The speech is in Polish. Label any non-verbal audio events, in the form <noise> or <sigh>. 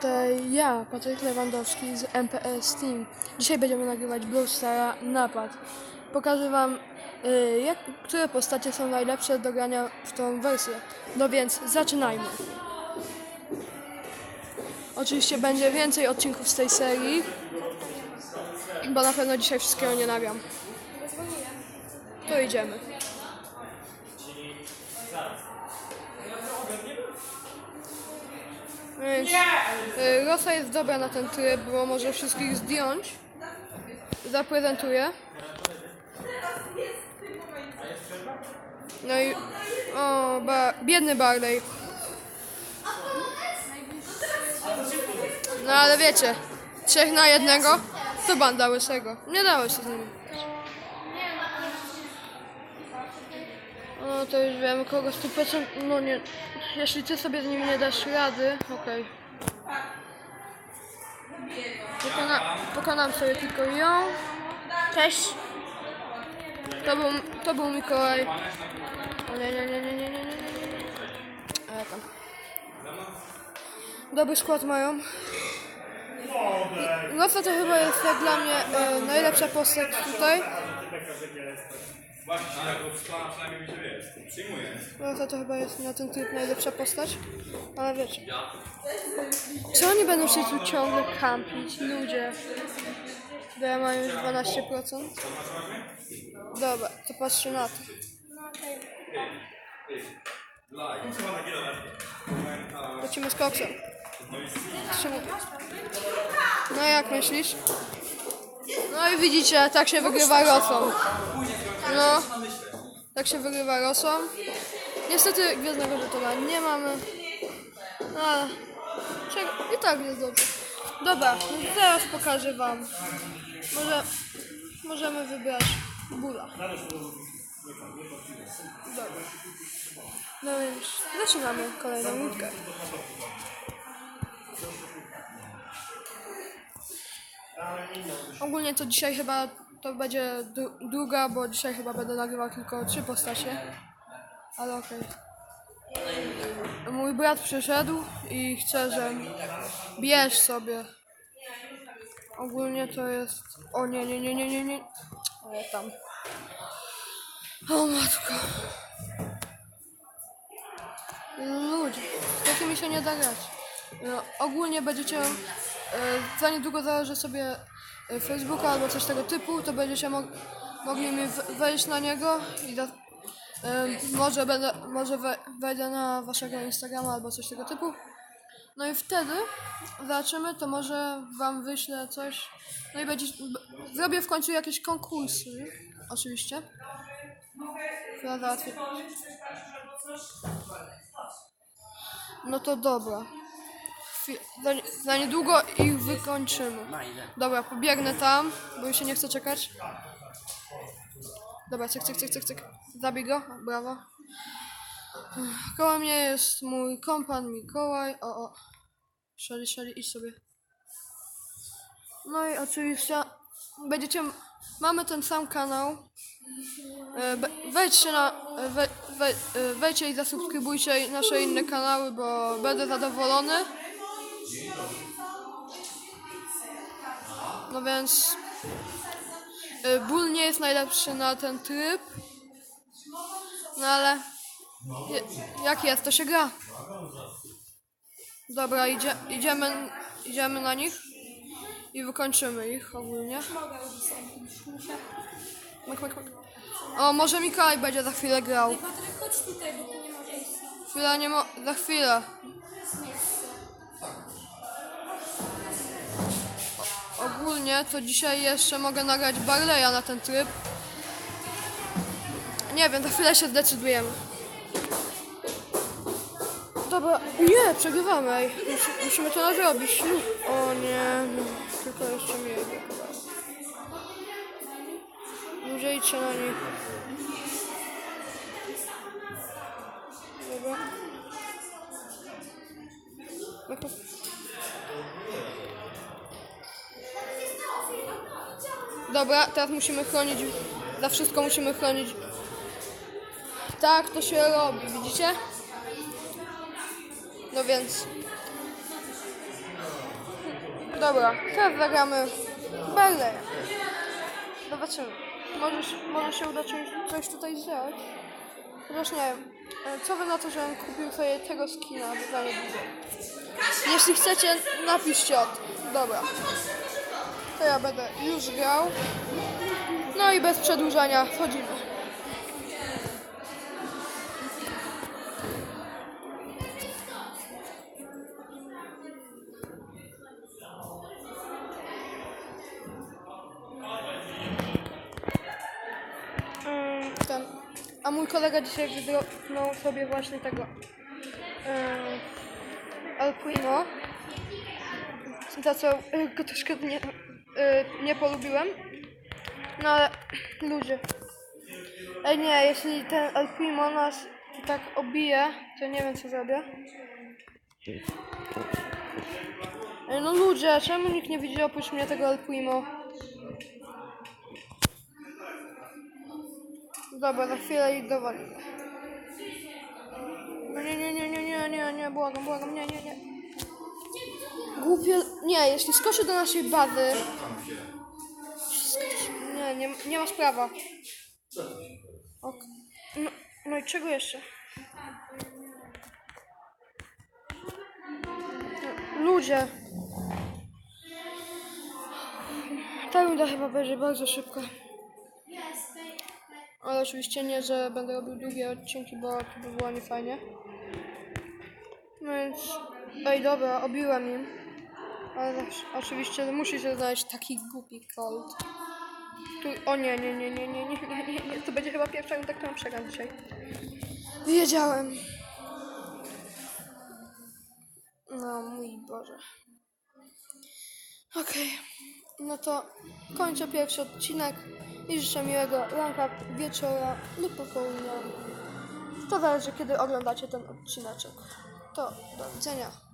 tutaj ja, Patryk Lewandowski z MPS Team. Dzisiaj będziemy nagrywać Blue Stara Napad. Pokażę Wam, y, jak, które postacie są najlepsze do grania w tą wersję. No więc zaczynajmy. Oczywiście będzie więcej odcinków z tej serii, bo na pewno dzisiaj wszystkiego nie nagram. To idziemy. Więc y, Rosa jest dobra na ten tryb, bo może wszystkich zdjąć. Zaprezentuję. No i... O, ba, biedny Barley. No ale wiecie, trzech na jednego to banda łysego. Nie dało się z nimi. No to już wiem, kogo 100%, no nie, jeśli ty sobie z nimi nie dasz rady, okej. Pokona, pokonam sobie tylko ją. Cześć. To był, to był Mikołaj. O nie, nie, nie, nie, nie, nie, nie, nie. Ale tam. Dobry skład mają. Lofa to chyba jest dla mnie e, najlepsza postać tutaj. Właśnie, bo przynajmniej mi się wie. Przyjmuję. Lofa to chyba jest na ten tryb najlepsza postać. Ale wiecie. Co oni będą się tu ciągle kampić? Ludzie. Bo ja mam już 12%. Dobra, to patrzę na to. Lecimy z koksem. Czemu? No jak myślisz? No i widzicie, tak się wygrywa Rosą. No, tak się wygrywa Rosą. Niestety Gwiezdnego Żetowa nie mamy. No, ale i tak jest dobrze. Dobra, teraz pokażę wam. Może możemy wybrać Bula. Dobra. No więc zaczynamy kolejną łódkę. Ogólnie to dzisiaj chyba to będzie druga, bo dzisiaj chyba będę nagrywał tylko trzy postacie. Ale okej. Mój brat przyszedł i chce, że bierz sobie. Ogólnie to jest. O nie, nie, nie, nie, nie, nie. Ale tam. O matko. Ludzie, z takimi się nie da grać. No, ogólnie będziecie, e, za niedługo założę sobie Facebooka albo coś tego typu, to będziecie mo- mogli mi wejść na niego i e, może, będę, może we, wejdę na waszego Instagrama albo coś tego typu. No i wtedy zobaczymy, to może wam wyślę coś. No i będzie, zrobię w końcu jakieś konkursy, oczywiście. Załatwię. No to dobra. Za, za niedługo ich wykończymy. Dobra, pobiegnę tam, bo już się nie chcę czekać. Dobra, cyk, cyk, cyk, cyk, cyk. Zabij go, brawo. Koło mnie jest mój kompan Mikołaj. O, o. Szeli, szeli, idź sobie. No i oczywiście będziecie... Mamy ten sam kanał. E, Wejdźcie na, e, e, wejdźcie i zasubskrybujcie nasze inne kanały, bo będę zadowolony. No więc e, ból nie jest najlepszy na ten tryb. No ale je, jak jest, to się gra. Dobra, idzie, idziemy, idziemy na nich i wykończymy ich ogólnie. Mak, mak, mak. O, może Mikołaj będzie za chwilę grał. Chwila nie mo... za chwilę. Ogólnie to dzisiaj jeszcze mogę nagrać Barleya na ten tryb. Nie wiem, za chwilę się zdecydujemy. Dobra, nie, przegrywamy. ej. Musi, musimy to nadrobić. Lu- O nie, tylko jeszcze mi. Ludzie idźcie na nich. Dobra, teraz musimy chronić. Za wszystko musimy chronić. Tak, to się robi, widzicie? No więc. Dobra, teraz zagramy Barley. Zobaczymy. Możesz, może się uda coś, coś tutaj zrobić. Chociaż nie wiem. E, Co wy na to, żebym kupił sobie tego skina niedługo? Jeśli chcecie, napiszcie o tym. Dobra. To ja będę już grał. No i bez przedłużania wchodzimy. Mm. A mój kolega dzisiaj wydropnął sobie właśnie tego um, Alquino. Za co go troszkę nie, y, nie polubiłem. No ale <clears throat> ludzie. Ej nie, jeśli ten Alquimo nas tak obije, to nie wiem co zrobię. Ej no ludzie, czemu nikt nie widzi oprócz mnie tego Alquimo? Dobra, za chwilę ich dowolimy. No Nie, nie, nie, nie, nie, nie, nie, błagam, błagam, nie, nie, nie. Głupie, nie, jeśli skoczy do naszej bazy... Nie, nie, nie ma sprawa. Ok. No, no i czego jeszcze? Ludzie. Ta runda chyba będzie bardzo szybka. Ale oczywiście nie, że będę robił długie odcinki, bo to by było niefajnie. No więc... Ej, dobra, obiłem im. Ale też, oczywiście musi się znaleźć taki głupi cold. Tu... O nie, nie, nie, nie, nie, nie, nie, nie, nie. To będzie chyba pierwsza runda, którą przegram dzisiaj. Wiedziałem. No, mój Boże. Okej. No to kończę pierwszy odcinek i życzę miłego ranka, wieczora lub popołudnia. To zależy, kiedy oglądacie ten odcineczek. To do widzenia.